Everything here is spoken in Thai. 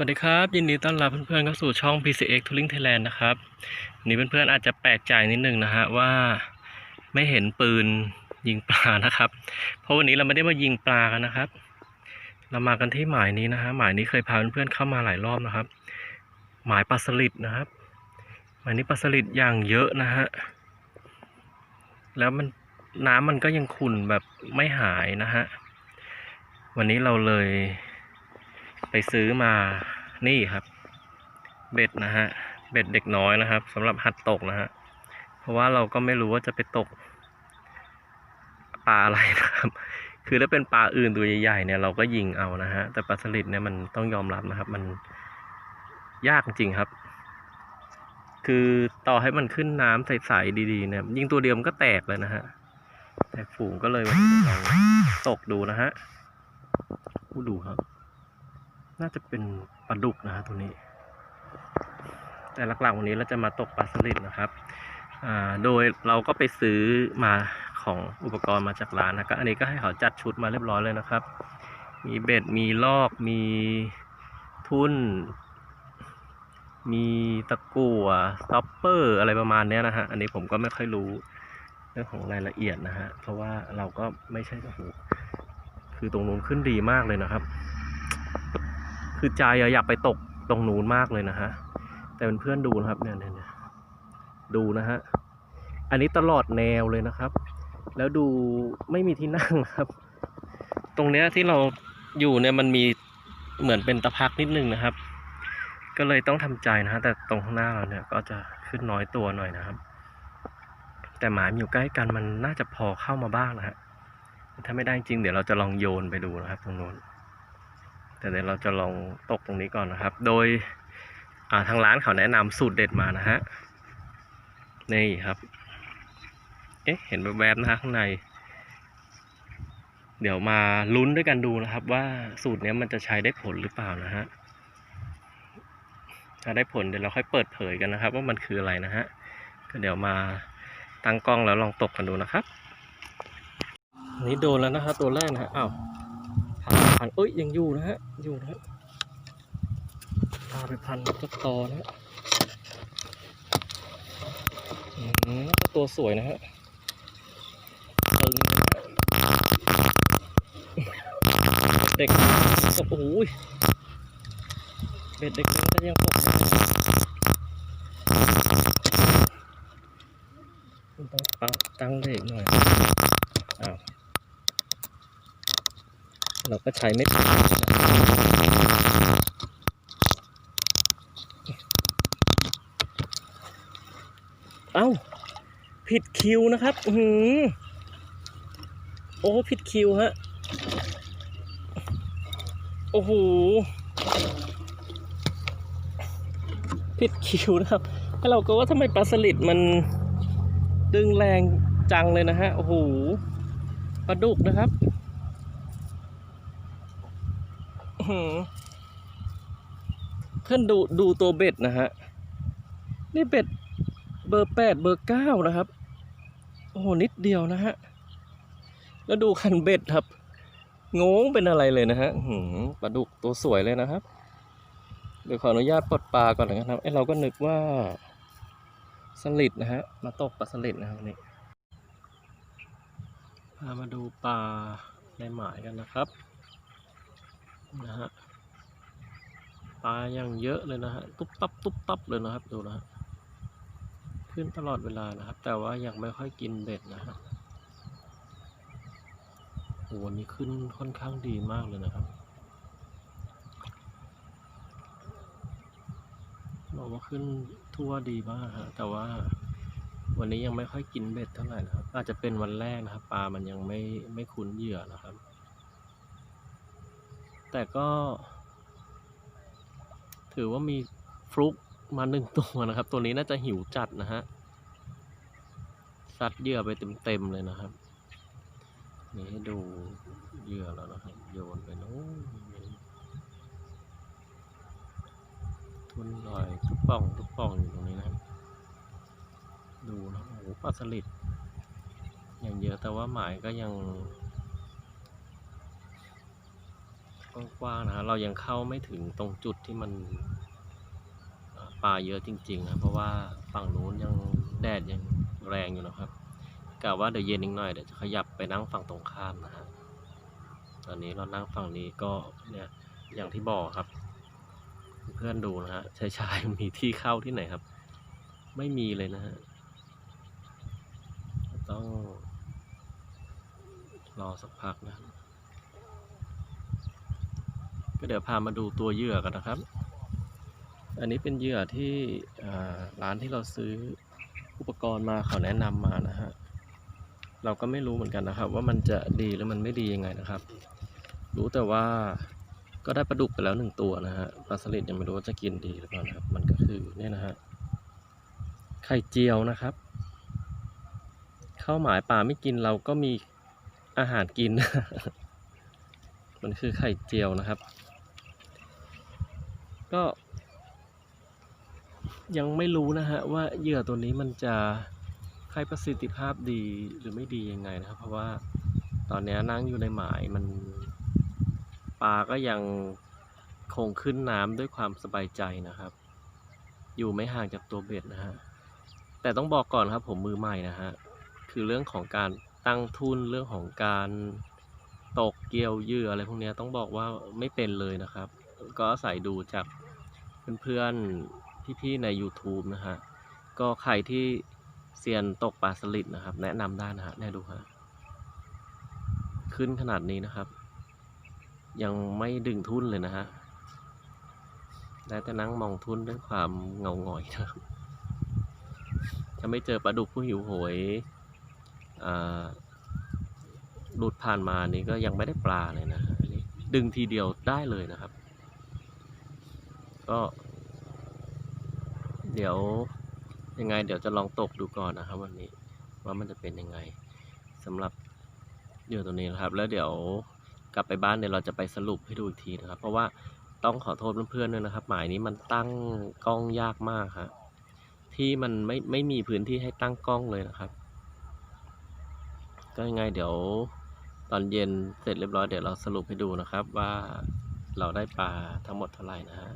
วัสดีครับ ยินดีต้อนรับเพื่อนๆเข้าสู่ช่อง PCX Touring Thailand นะครับนนี้เพื่อนๆอาจจะแปลกใจนิดนึงนะฮะว่าไม่เห็นปืนยิงปลานะครับ เพราะวันนี้เราไม่ได้มายิงปลากันนะครับ เรามากันที่หมายนี้นะฮะหมายนี้เคยพาเพื่อนๆเข้ามาหลายรอบนะครับ หมายปลาสลิดนะครับ หมายนี้ปลาสลิดอย่างเยอะนะฮะแล้วมันน้ำมันก็ยังขุ่นแบบไม่หายนะฮะวันนี้เราเลย ไปซื้อมานี่ครับ เบ็ดนะฮะ เบ็ดเด็กน้อยนะครับสำหรับหัดตกนะฮะ เพราะว่าเราก็ไม่รู้ว่าจะไปตกปลาอะไรนะครับคือถ้าเป็นปลาอื่นตัวใหญ่ๆเนี่ยเราก็ยิงเอานะฮะ แต่ปลาสลิดเนี่ยมันต้องยอมรับนะครับ มันยากจริงครับ คือต่อให้มันขึ้นน้ำใสๆดีๆเนี่ยยิงตัวเดียวมันก็แตกเลยนะฮะแตกฝูงก็เลยวันนี้ลองตกดูนะฮะผู้ดูครับ น่าจะเป็นปลาดุกนะฮะตัวนี้ แต่หลักๆวันนี้เราจะมาตกปลาสลิดนะครับโดยเราก็ไปซื้อมาของอุปกรณ์มาจากร้านนะก็อันนี้ก็ให้เขาจัดชุดมาเรียบร้อยเลยนะครับ มีเบ็ดมีลอกมีทุ่น มีตะกั่วสต็อปเปอร์อะไรประมาณนี้นะฮะอันนี้ผมก็ไม่ค่อยรู้เรื่องของรายละเอียดนะฮะเพราะว่าเราก็ไม่ใช่โอ้โหคือตรงนู้นขึ้นดีมากเลยนะครับ คือใจอยากไปตกตรงนู้นมากเลยนะฮะ แต่เเพื่อนดูนะครับเนี่ยเนี่ยดูนะฮะ อันนี้ตลอดแนวเลยนะครับ แล้วดูไม่มีที่นั่งนะครับ ตรงเนี้ยที่เราอยู่เนี่ยมันมีเหมือนเป็นตะพักนิดนึงนะครับ ก็เลยต้องทำใจนะฮะ แต่ตรงข้างหน้าเราเนี่ยก็จะขึ้นน้อยตัวหน่อยนะครับ แต่หมายมันอยู่ใกล้กันมันน่าจะพอเข้ามาบ้างนะฮะ ถ้าไม่ได้จริงเดี๋ยวเราจะลองโยนไปดูนะครับตรงโน้น แต่เดี๋ยวเราจะลองตกตรงนี้ก่อนนะครับ โดยาทางร้านเขาแนะนำสูตรเด็ดมานะฮะนี่ครับ เอ๊ะเห็นแวบๆนะฮะข้างใน เดี๋ยวมาลุ้นด้วยกันดูนะครับ ว่าสูตรนี้มันจะใช้ได้ผลหรือเปล่านะฮะถ้าได้ผลเดี๋ยวเราค่อยเปิดเผยกันนะครับ ว่ามันคืออะไรนะฮะก็เดี๋ยวมาตั้งกล้องแล้วลองตกกันดูนะครับนนี้โดนแล้วนะฮะตัวแรกนะฮะอ้าว พันเอ้ยยังอยู่นะฮะอยู่นะฮะพาไปพันกับตอนะฮะอืมก็ตัวสวยนะฮะตึงนะะเด็กตกโอ้ยเบ็ดเด็กก็ยังตกต้องตั้งตั้งเด็กหน่อยอ้าว เราก็ใช้ไม่ผิดเอ้า ผิดคิวนะครับ หือโอ้ ผิดคิวฮะ โอ้โห ผิดคิวนะครับแล้วเราก็ว่าทำไมปลาสลิดมันดึงแรงจังเลยนะฮะ โอ้โห ปลาดุกนะครับ อื้อหือ เพื่อนดูดูตัวเบ็ดนะฮะ นี่เบ็ดเบอร์แปดเบอร์เก้านะครับ โอ้โห นิดเดียวนะฮะ แล้วดูคันเบ็ดครับ งงเป็นอะไรเลยนะฮะปลาดุกตัวสวยเลยนะครับ เดี๋ยวขออนุญาตปลดปลาก่อนนะครับไอ้เราก็นึกว่าสลิดนะฮะ มาตกปลาสลิดนะครับวันนี้พามาดูปลาในหมายกันนะครับ นะฮะปลาอยังเยอะเลยนะฮะตุ๊บตับตุ๊บตับเลยนะครับดูนะฮะขึ้นตลอดเวลานะครับ แต่ว่ายังไม่ค่อยกินเบ็ดนะฮะโอ้วันนี้ขึ้นค่อนข้างดีมากเลยนะครับบอกว่าขึ้นทั่วดีมากฮะแต่ว่าวันนี้ยังไม่ค่อยกินเบ็ดเท่าไหร่นะครับ อาจจะเป็นวันแรกนะครับ ปลามันยังไม่ไม่คุ้นเหยื่อนะครับ แต่ก็ ถือว่ามีฟลุกมาหนึ่งตัวนะครับ ตัวนี้น่าจะหิวจัดนะฮะซัดเหยื่อไปเต็มๆเลยนะครับ นี่ให้ดูเหยื่อแล้วนะครับ โยนไปโน้นทุนลอยทุกป่องทุกป่องอยู่ตรงนี้นะครับ ดูนะโอ้โหปลาสลิดอย่างเยอะแต่ว่าหมายก็ยัง โอ กว้างๆนะฮะเรายังเข้าไม่ถึงตรงจุดที่มันเอ่อปลาเยอะจริงๆนะเพราะว่าฝั่งนู้นยังแดดยังแรงอยู่นะครับกะว่าเดี๋ยวเย็นอีกหน่อยเดี๋ยวจะขยับไปนั่งฝั่งตรงข้ามนะฮะตอนนี้เรานั่งฝั่งนี้ก็เนี่ยอย่างที่บอกครับ เพื่อนดูนะฮะชายชายๆมีที่เข้าที่ไหนครับ ไม่มีเลยนะฮะต้องรอสักพักนะครับ ก็เดี๋ยวพามาดูตัวเหยื่อกันนะครับ อันนี้เป็นเหยื่อที่ร้านที่เราซื้ออุปกรณ์มาเขาแนะนำมานะฮะ เราก็ไม่รู้เหมือนกันนะครับ ว่ามันจะดีหรือมันไม่ดียังไงนะครับ รู้แต่ว่าก็ได้ปลาดุกไปแล้วหนึ่งตัวนะฮะ ปลาสลิดยังไม่รู้ว่าจะกินดีหรือเปล่านะครับ มันก็คือเนี่ยนะฮะ ไข่เจียวนะครับเข้าหมายป่าไม่กินเราก็มีอาหารกิน มันคือไข่เจียวนะครับ ก็ ยังไม่รู้นะฮะว่าเหยื่อตัวนี้มันจะให้ประสิทธิภาพดีหรือไม่ดียังไงนะครับ เพราะว่าตอนนี้นั่งอยู่ในหมายมันปลาก็ยังคงขึ้นน้ำด้วยความสบายใจนะครับ อยู่ไม่ห่างจากตัวเบ็ดนะฮะแต่ต้องบอกก่อนครับผมมือใหม่นะฮะคือเรื่องของการตั้งทุนเรื่องของการตกเกี่ยวเหยื่ออะไรพวกนี้ต้องบอกว่าไม่เป็นเลยนะครับ ก็อาศัยดูจากเพื่อนๆ พี่ๆ ใน YouTube นะฮะ ก็ใครที่เซียนตกปลาสลิดนะครับ แนะนำได้นะฮะแน่ดูฮะ ขึ้นขนาดนี้นะครับ ยังไม่ดึงทุนเลยนะฮะได้แต่นั่งมองทุนด้วยความเงาหงอยนะครับถ้าไม่เจอปลาดุกผู้หิวโหยอ่าหลุดผ่านมานี่ก็ยังไม่ได้ปลาเลยนะ ดึงทีเดียวได้เลยนะครับ ก็ เดี๋ยวยังไง เดี๋ยวจะลองตกดูก่อนนะครับ วันนี้ว่ามันจะเป็นยังไงสำหรับเหยื่ตัวนี้นะครับ แล้วเดี๋ยวกลับไปบ้านเดี๋ยวเราจะไปสรุปให้ดูอีกทีนะครับ เพราะว่าต้องขอโทษเพื่อนๆด้วยนะครับ หมายนี้มันตั้งกล้องยากมากครับที่มันไม่ไม่มีพื้นที่ให้ตั้งกล้องเลยนะครับ ก็ยังไงเดี๋ยวตอนเย็นเสร็จเรียบร้อยเดี๋ยวเราสรุปให้ดูนะครับว่าเราได้ปลาทั้งหมดเท่าไหร่นะฮะ